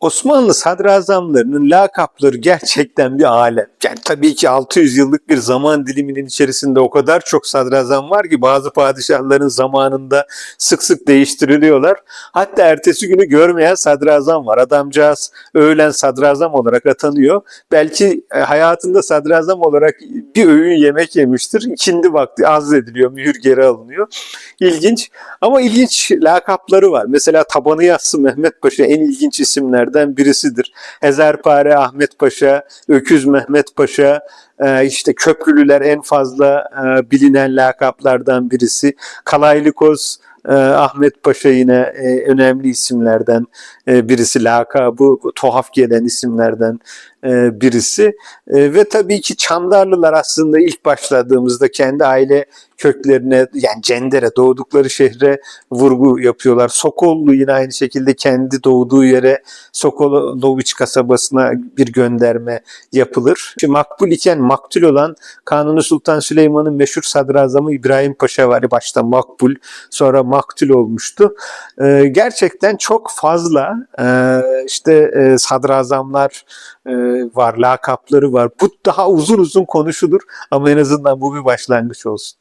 Osmanlı sadrazamlarının lakapları gerçekten bir alem. Yani tabii ki 600 yıllık bir zaman diliminin içerisinde o kadar çok sadrazam var ki bazı padişahların zamanında sık sık değiştiriliyorlar. Hatta ertesi günü görmeyen sadrazam var. Adamcağız öğlen sadrazam olarak atanıyor. Belki e, hayatında sadrazam olarak bir öğün yemek yemiştir. İkindi vakti azlediliyor, mühür geri alınıyor. İlginç ama ilginç lakapları var. Mesela Tabanı Yassı Mehmet Paşa en ilginç isimlerden birisidir. Ezerpare Ahmet Paşa, Öküz Mehmet Paşa, e, işte Köprülüler en fazla e, bilinen lakaplardan birisi. Kalaylı Koz e, Ahmet Paşa yine e, önemli isimlerden e, birisi. Lakabı tuhaf gelen isimlerden e, birisi. E, ve tabii ki Çandarlılar aslında ilk başladığımızda kendi aile köklerine yani Cendere doğdukları şehre vurgu yapıyorlar. Sokollu yine aynı şekilde kendi doğduğu yere Sokoloviç kasabasına bir gönderme yapılır. Şimdi makbul iken maktul olan Kanuni Sultan Süleyman'ın meşhur sadrazamı İbrahim Paşa var. Başta makbul sonra maktul olmuştu. Ee, gerçekten çok fazla e, işte e, sadrazamlar e, var, lakapları var. Bu daha uzun uzun konuşulur ama en azından bu bir başlangıç olsun.